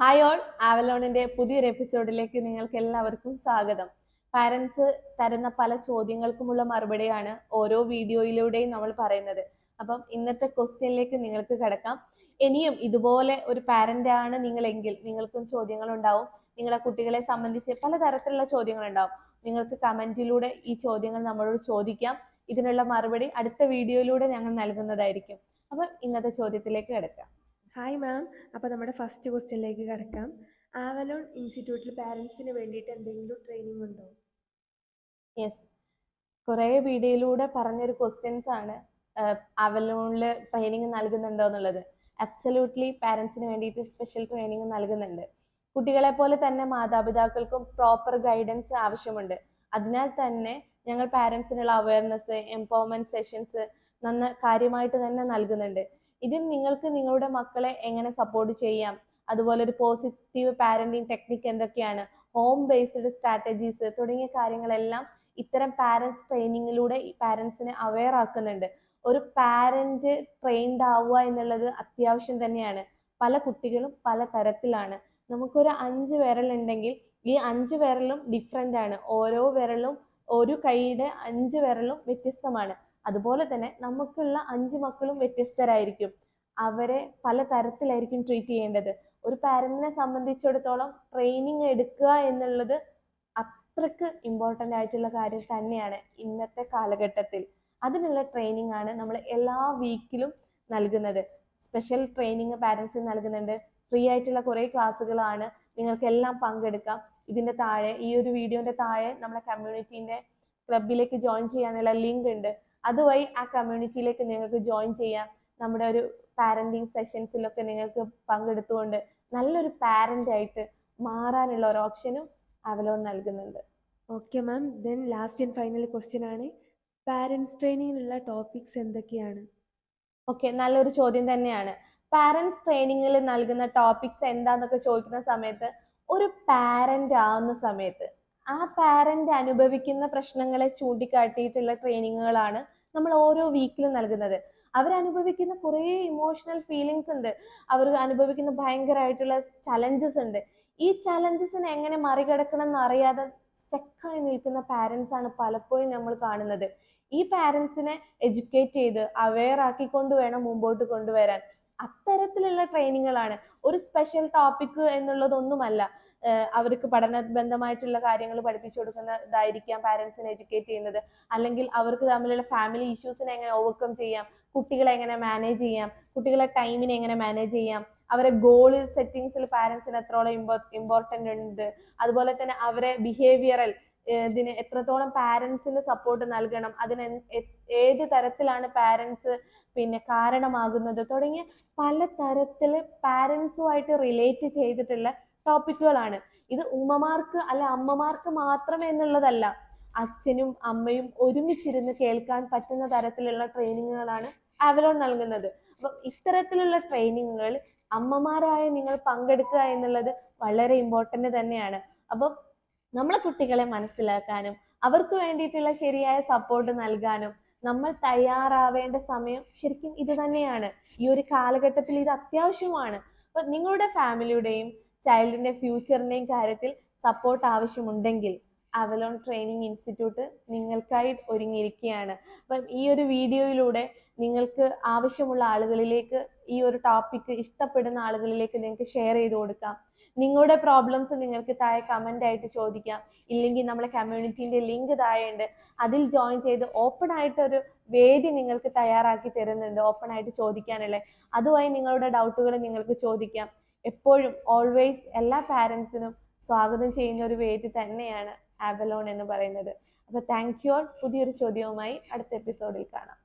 Hi all ആവലോണിന്റെ പുതിയൊരു എപ്പിസോഡിലേക്ക് നിങ്ങൾക്ക് എല്ലാവർക്കും സ്വാഗതം. പാരൻസ് തരുന്ന പല ചോദ്യങ്ങൾക്കുമുള്ള മറുപടിയാണ് ഓരോ വീഡിയോയിലൂടെയും നമ്മൾ പറയുന്നത്. അപ്പം ഇന്നത്തെ ക്വസ്റ്റ്യനിലേക്ക് നിങ്ങൾക്ക് കിടക്കാം. ഇനിയും ഇതുപോലെ ഒരു പാരന്റ് ആണ് നിങ്ങളെങ്കിൽ നിങ്ങൾക്കും ചോദ്യങ്ങൾ ഉണ്ടാവും നിങ്ങളെ കുട്ടികളെ സംബന്ധിച്ച് പലതരത്തിലുള്ള ചോദ്യങ്ങൾ ഉണ്ടാവും നിങ്ങൾക്ക് കമന്റിലൂടെ ഈ ചോദ്യങ്ങൾ നമ്മളോട് ചോദിക്കാം. ഇതിനുള്ള മറുപടി അടുത്ത വീഡിയോയിലൂടെ ഞങ്ങൾ നൽകുന്നതായിരിക്കും. അപ്പം ഇന്നത്തെ ചോദ്യത്തിലേക്ക് കിടക്കാം. ഹായ് മാം അപ്പോൾ നമ്മുടെ ഫസ്റ്റ് ക്വസ്റ്റ്യനിലേക്ക് കിടക്കാം. ആവലോൺ ഇൻസ്റ്റിറ്റ്യൂട്ടിൽ പാരൻസിന് വേണ്ടിയിട്ട് എന്തെങ്കിലും ട്രെയിനിങ് ഉണ്ടോ? യെസ് കുറേ വീഡിയോയിലൂടെ പറഞ്ഞൊരു ക്വസ്റ്റ്യൻസ് ആണ് അവലോണിൽ ട്രെയിനിങ് നൽകുന്നുണ്ടോ എന്നുള്ളത്. അബ്സല്യൂട്ട്ലി പാരൻസിന് വേണ്ടിയിട്ട് സ്പെഷ്യൽ ട്രെയിനിങ് നൽകുന്നുണ്ട്. കുട്ടികളെ പോലെ തന്നെ മാതാപിതാക്കൾക്കും പ്രോപ്പർ ഗൈഡൻസ് ആവശ്യമുണ്ട്. അതിനാൽ തന്നെ ഞങ്ങൾ പാരൻസിനുള്ള അവയർനെസ് എംപവർമെന്റ് സെഷൻസ് നന്ന കാര്യമായിട്ട് തന്നെ നൽകുന്നുണ്ട്. ഇതിൽ നിങ്ങൾക്ക് നിങ്ങളുടെ മക്കളെ എങ്ങനെ സപ്പോർട്ട് ചെയ്യാം? അതുപോലെ ഒരു പോസിറ്റീവ് പാരന്റിങ് ടെക്നിക്ക് എന്തൊക്കെയാണ്? ഹോം ബേസ്ഡ് സ്ട്രാറ്റജീസ് തുടങ്ങിയ കാര്യങ്ങളെല്ലാം ഇത്തരം പാരൻസ് ട്രെയിനിങ്ങിലൂടെ പാരൻസിനെ അവെയർ ആക്കുന്നുണ്ട്. ഒരു പാരന്റ് ട്രെയിൻഡ് ആവുക എന്നുള്ളത് അത്യാവശ്യം തന്നെയാണ്. പല കുട്ടികളും പല തരത്തിലാണ്. നമുക്കൊരു അഞ്ച് വിരലുണ്ടെങ്കിൽ ഈ അഞ്ച് വിരലും ഡിഫറെന്റ് ആണ്. ഓരോ വിരലും ഒരു കൈയുടെ അഞ്ച് വിരലും വ്യത്യസ്തമാണ്. അതുപോലെ തന്നെ നമുക്കുള്ള അഞ്ച് മക്കളും വ്യത്യസ്തരായിരിക്കും. അവരെ പല തരത്തിലായിരിക്കും ട്രീറ്റ് ചെയ്യേണ്ടത്. ഒരു പാരന്റിനെ സംബന്ധിച്ചിടത്തോളം ട്രെയിനിങ് എടുക്കുക എന്നുള്ളത് അത്രയ്ക്ക് ഇമ്പോർട്ടന്റ് ആയിട്ടുള്ള കാര്യം തന്നെയാണ് ഇന്നത്തെ കാലഘട്ടത്തിൽ. അതിനുള്ള ട്രെയിനിങ് ആണ് നമ്മൾ എല്ലാ വീക്കിലും നൽകുന്നത്. സ്പെഷ്യൽ ട്രെയിനിങ് പാരൻസിന് നൽകുന്നുണ്ട്. ഫ്രീ ആയിട്ടുള്ള കുറേ ക്ലാസ്സുകളാണ് നിങ്ങൾക്ക് എല്ലാം പങ്കെടുക്കാം. ഇതിന്റെ താഴെ ഈ ഒരു വീഡിയോന്റെ താഴെ നമ്മുടെ കമ്മ്യൂണിറ്റീന്റെ ക്ലബിലേക്ക് ജോയിൻ ചെയ്യാനുള്ള ലിങ്ക് ഉണ്ട്. അതുവഴി ആ കമ്മ്യൂണിറ്റിയിലേക്ക് നിങ്ങൾക്ക് ജോയിൻ ചെയ്യാം. നമ്മുടെ ഒരു പാരന്റിങ് സെഷൻസിലൊക്കെ നിങ്ങൾക്ക് പങ്കെടുത്തുകൊണ്ട് നല്ലൊരു പാരന്റ് ആയിട്ട് മാറാനുള്ള ഒരു ഓപ്ഷനും അവലോൺ നൽകുന്നുണ്ട്. Okay ma'am then last and final question ആണ്. പാരൻസ് ട്രെയിനിങ്ങിനുള്ള ടോപ്പിക്സ് എന്തൊക്കെയാണ്? ഓക്കെ നല്ലൊരു ചോദ്യം തന്നെയാണ്. പാരന്റ്സ് ട്രെയിനിങ്ങിൽ നൽകുന്ന ടോപ്പിക്സ് എന്താന്നൊക്കെ ചോദിക്കുന്ന സമയത്ത് ഒരു പാരന്റ് ആവുന്ന സമയത്ത് ആ പാരന്റ് അനുഭവിക്കുന്ന പ്രശ്നങ്ങളെ ചൂണ്ടിക്കാട്ടിയിട്ടുള്ള ട്രെയിനിങ്ങുകളാണ് നമ്മൾ ഓരോ വീക്കിലും നൽകുന്നത്. അവരനുഭവിക്കുന്ന കുറേ ഇമോഷണൽ ഫീലിങ്സ് ഉണ്ട്. അവർ അനുഭവിക്കുന്ന ഭയങ്കരമായിട്ടുള്ള ചലഞ്ചസ് ഉണ്ട്. ഈ ചലഞ്ചസിനെ എങ്ങനെ മറികടക്കണം എന്ന് അറിയാതെ സ്റ്റക്കായി നിൽക്കുന്ന പാരൻസ് ആണ് പലപ്പോഴും നമ്മൾ കാണുന്നത്. ഈ പാരൻസിനെ എഡ്യൂക്കേറ്റ് ചെയ്ത് അവെയർ ആക്കിക്കൊണ്ട് വേണം മുമ്പോട്ട് കൊണ്ടുവരാൻ. അത്തരത്തിലുള്ള ട്രെയിനിങ്ങുകളാണ് ഒരു സ്പെഷ്യൽ ടോപ്പിക് എന്നുള്ളതൊന്നുമല്ല. അവർക്ക് പഠനബന്ധമായിട്ടുള്ള കാര്യങ്ങൾ പഠിപ്പിച്ചു കൊടുക്കുന്നതായിരിക്കാം പാരൻസിനെ എഡ്യൂക്കേറ്റ് ചെയ്യുന്നത്. അല്ലെങ്കിൽ അവർക്ക് തമ്മിലുള്ള ഫാമിലി ഇഷ്യൂസിനെ എങ്ങനെ ഓവർകം ചെയ്യാം? കുട്ടികളെ എങ്ങനെ മാനേജ് ചെയ്യാം? കുട്ടികളെ ടൈമിനെ എങ്ങനെ മാനേജ് ചെയ്യാം? അവരെ ഗോൾ സെറ്റിങ്സിൽ പാരൻസിന് എത്രത്തോളം ഇമ്പോ ഇമ്പോർട്ടന്റ് ഉണ്ട്? അതുപോലെ തന്നെ അവരെ ബിഹേവിയറൽ ഇതിന് എത്രത്തോളം പാരൻസിന് സപ്പോർട്ട് നൽകണം? അതിന് ഏത് തരത്തിലാണ് പാരൻസ് പിന്നെ കാരണമാകുന്നത്? തുടങ്ങിയ പല തരത്തിൽ പാരൻസുമായിട്ട് റിലേറ്റ് ചെയ്തിട്ടുള്ള ടോപ്പിക്കുകളാണ് ഇത് ഉമ്മമാർക്ക് അല്ല അമ്മമാർക്ക് മാത്രം എന്നുള്ളതല്ല. അച്ഛനും അമ്മയും ഒരുമിച്ചിരുന്ന് കേൾക്കാൻ പറ്റുന്ന തരത്തിലുള്ള ട്രെയിനിങ്ങുകളാണ് അവലോൺ നൽകുന്നത്. അപ്പം ഇത്തരത്തിലുള്ള ട്രെയിനിങ്ങുകൾ അമ്മമാരായ നിങ്ങൾ പങ്കെടുക്കുക എന്നുള്ളത് വളരെ ഇമ്പോർട്ടന്റ് തന്നെയാണ്. അപ്പം നമ്മളെ കുട്ടികളെ മനസ്സിലാക്കാനും അവർക്ക് വേണ്ടിയിട്ടുള്ള ശരിയായ സപ്പോർട്ട് നൽകാനും നമ്മൾ തയ്യാറാവേണ്ട സമയം ശരിക്കും ഇത് തന്നെയാണ്. ഈ ഒരു കാലഘട്ടത്തിൽ ഇത് അത്യാവശ്യമാണ്. അപ്പൊ നിങ്ങളുടെ ഫാമിലിയുടെയും ചൈൽഡിന്റെ ഫ്യൂച്ചറിന്റെയും കാര്യത്തിൽ സപ്പോർട്ട് ആവശ്യമുണ്ടെങ്കിൽ അവലോൺ ട്രെയിനിങ് ഇൻസ്റ്റിറ്റ്യൂട്ട് നിങ്ങൾക്കായി ഒരുങ്ങിയിരിക്കുകയാണ്. അപ്പം ഈ ഒരു വീഡിയോയിലൂടെ നിങ്ങൾക്ക് ആവശ്യമുള്ള ആളുകളിലേക്ക് ഈ ഒരു ടോപ്പിക്ക് ഇഷ്ടപ്പെടുന്ന ആളുകളിലേക്ക് നിങ്ങൾക്ക് ഷെയർ ചെയ്ത് കൊടുക്കാം. നിങ്ങളുടെ പ്രോബ്ലംസ് നിങ്ങൾക്ക് താഴെ കമന്റ് ആയിട്ട് ചോദിക്കാം. ഇല്ലെങ്കിൽ നമ്മളെ കമ്മ്യൂണിറ്റീന്റെ ലിങ്ക് താഴെ ഉണ്ട് അതിൽ ജോയിൻ ചെയ്ത് ഓപ്പൺ ആയിട്ടൊരു വേദി നിങ്ങൾക്ക് തയ്യാറാക്കി തരുന്നുണ്ട്. ഓപ്പൺ ആയിട്ട് ചോദിക്കാനുള്ള. അതുവഴി നിങ്ങളുടെ ഡൗട്ടുകൾ നിങ്ങൾക്ക് ചോദിക്കാം. എപ്പോഴും ഓൾവേസ് എല്ലാ പാരൻസിനും സ്വാഗതം ചെയ്യുന്ന ഒരു വേദി തന്നെയാണ് ആബലോൺ എന്ന് പറയുന്നത്. അപ്പോൾ താങ്ക് യു ഓൾ പുതിയൊരു ചോദ്യവുമായി അടുത്ത എപ്പിസോഡിൽ കാണാം.